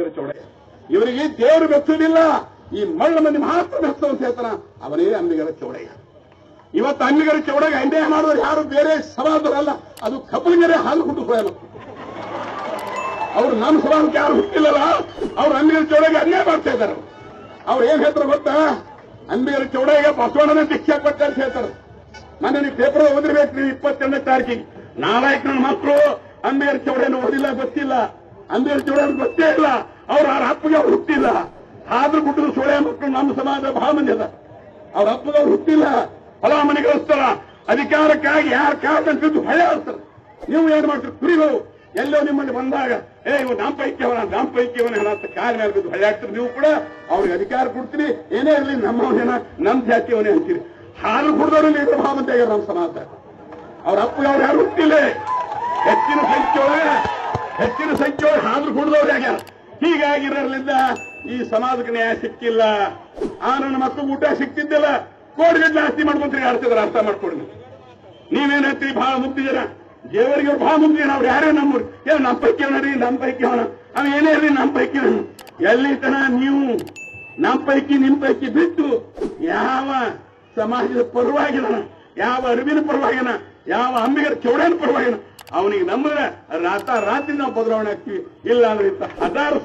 ಅಂಬಿಗರ ಚೌಡೆ ಇವರಿಗೆ ದೇವರು ಬೆಚ್ಚುವುದಿಲ್ಲ. ಈ ಮಳ್ಳ ಮಂದಿ ಮಾತ್ರ ಬೆಚ್ಚುವಂತ ಹೇಳ್ತಾನ ಅವನೇ ಅಂಬಿಗರ ಚೌಡಯ್ಯ ಇವತ್ತು ಅಂಬಿಗರ ಚೌಡಗ ಅನ್ಯಾಯ ಮಾಡಿದ್ರೆ ಯಾರು ಬೇರೆ ಸಮಾಜದವರಲ್ಲ ಅದು ಕಬ್ಬಿಂಗರೆ ಹಾಲು ಹುಟ್ಟು ಹೋಯಲ್ಲ ಅವ್ರು ನಮ್ಮ ಸಮಾಜಕ್ಕೆ ಯಾರು ಹುಟ್ಟಿಲ್ಲಲ್ಲ? ಅವ್ರು ಅಂಬಿಗರ ಚೌಡಗೆ ಅನ್ಯಾಯ ಮಾಡ್ತಾ ಇದ್ದಾರೆ. ಅವ್ರು ಏನ್ ಹೇಳ್ತಾರೆ ಗೊತ್ತಾ? ಅಂಬಿಗರ ಚೌಡಯ್ಯ ಬಸವಣ್ಣನ ದೀಕ್ಷೆ ಕೊಟ್ಟಾರೆ ಹೇಳ್ತಾರೆ. ಮೊನ್ನೆ ನೀವು ಪೇಪರ್ ಓದಿರ್ಬೇಕು ನೀವು ಇಪ್ಪತ್ತೆರಡನೇ ತಾರೀಕಿಗೆ. ನಾಲ್ಕು ನನ್ನ ಮಕ್ಕಳು ಅಂಬೇರ್ ಚೌಡೇನು ಓದಿಲ್ಲ, ಗೊತ್ತಿಲ್ಲ. ಅಂಬೇರ್ ಚೌಡೇನು ಗೊತ್ತೇ ಇಲ್ಲ. ಅವ್ರ ಅವ್ರ ಅಪ್ಪಗೆ ಅವ್ರು ಹುಟ್ಟಿಲ್ಲ. ಆದ್ರೂ ಬಿಟ್ಟರು ಸೋಳೆ ಮಕ್ಕಳು ನಮ್ಮ ಸಮಾಜ ಬಹಳ ಮಂದಿ ಅದ. ಅವ್ರ ಅಪ್ಪಗೆ ಅವ್ರು ಹುಟ್ಟಿಲ್ಲ. ಹೊಲ ಮನೆಗಳಿಸ್ತಾರ ಅಧಿಕಾರಕ್ಕಾಗಿ ಯಾರು ಕಾದಂತ ಹೊಳೆ ಆಗ್ತಾರೆ ನೀವು ಏನ್ ಮಾಡ್ತೀರಿ? ಕುರಿಗಳು ಎಲ್ಲೋ ನಿಮ್ಮಲ್ಲಿ ಬಂದಾಗ, ಏ ಇವ್ ನಮ್ಮ ಪೈಕಿ ಅಂತ ಕಾಲ ಮೇಲೆ ಬಿದ್ದು ಹೊಳೆ ಆಗ್ತೀರಿ ನೀವು ಕೂಡ? ಅವ್ರಿಗೆ ಅಧಿಕಾರ ಕೊಡ್ತೀರಿ ಏನೇ ಇರಲಿ ನಮ್ಮವನೇನ ನಮ್ಮ ಜಾತಿಯವನೇ ಅಂತೀರಿ. ಹಾಲು ಕುಡ್ದವ್ರಲ್ಲಿ ಇದ್ರ ಭಾವಂತ ಮಂದಿ ನಮ್ಮ ಸಮಾಜ. ಅವ್ರ ಅಪ್ಪಗೆ ಅವ್ರು ಯಾರು ಹುಟ್ಟಿಲ್ಲ. ಹೆಚ್ಚಿನ ಸಂಖ್ಯೆಯೊಳಗೆ ಹೆಚ್ಚಿನ ಸಂಖ್ಯೆಯೊಳಗೆ ಹಾದ್ರು ಕುಡಿದವ್ರು ಯಾಕೆ? ಹೀಗಾಗಿರೋದ್ರಿಂದ ಈ ಸಮಾಜಕ್ಕೆ ನ್ಯಾಯ ಸಿಕ್ಕಿಲ್ಲ. ಆ ನನ್ನ ಊಟ ಸಿಕ್ತಿದ್ದಿಲ್ಲ. ಕೋಡಿಗೆ ಆಸ್ತಿ ಮಾಡ್ಕೊಂತೀರಿ ಆಡ್ತಿದ್ರ ಅರ್ಥ ಮಾಡ್ಕೊಡ್ರಿ ಹೇಳ್ತೀರಿ? ಬಹಳ ಮುಕ್ತಿ ಜನ ದೇವರಿಗೆ ಬಹಳ ಮುಕ್ತಿ ಜನ ಅವ್ರು ಯಾರೇ ನಮ್ಮೂರು. ಏ ನಮ್ಮ ಪೈಕಿ ಅವನರಿ ನಮ್ಮ ಪೈಕಿ ಅವನ. ಅವ ಏನೇ ಇರ್ಲಿ ನಮ್ಮ ಪೈಕಿ ಅವನು. ಎಲ್ಲಿ ತನ ನೀವು? ನಮ್ಮ ಪೈಕಿ, ನಿಮ್ ಪೈಕಿ ಬಿಟ್ಟು ಯಾವ ಸಮಾಜದ ಪರವಾಗಿನ ಯಾವ ಅರಿವಿನ ಪರವಾಗಿನ ಯಾವ ಅಂಬಿಗರ ಚೌಡನ ಪರವಾಗಿನ ಅವನಿಗೆ ನಮ್ಮ ರಾತ ರಾತ್ರಿ ನಾವು ಬದಲಾವಣೆ ಆಗ್ತೀವಿ. ಇಲ್ಲ ಅಂದ್ರೆ ಇಂಥ ಹಜಾರು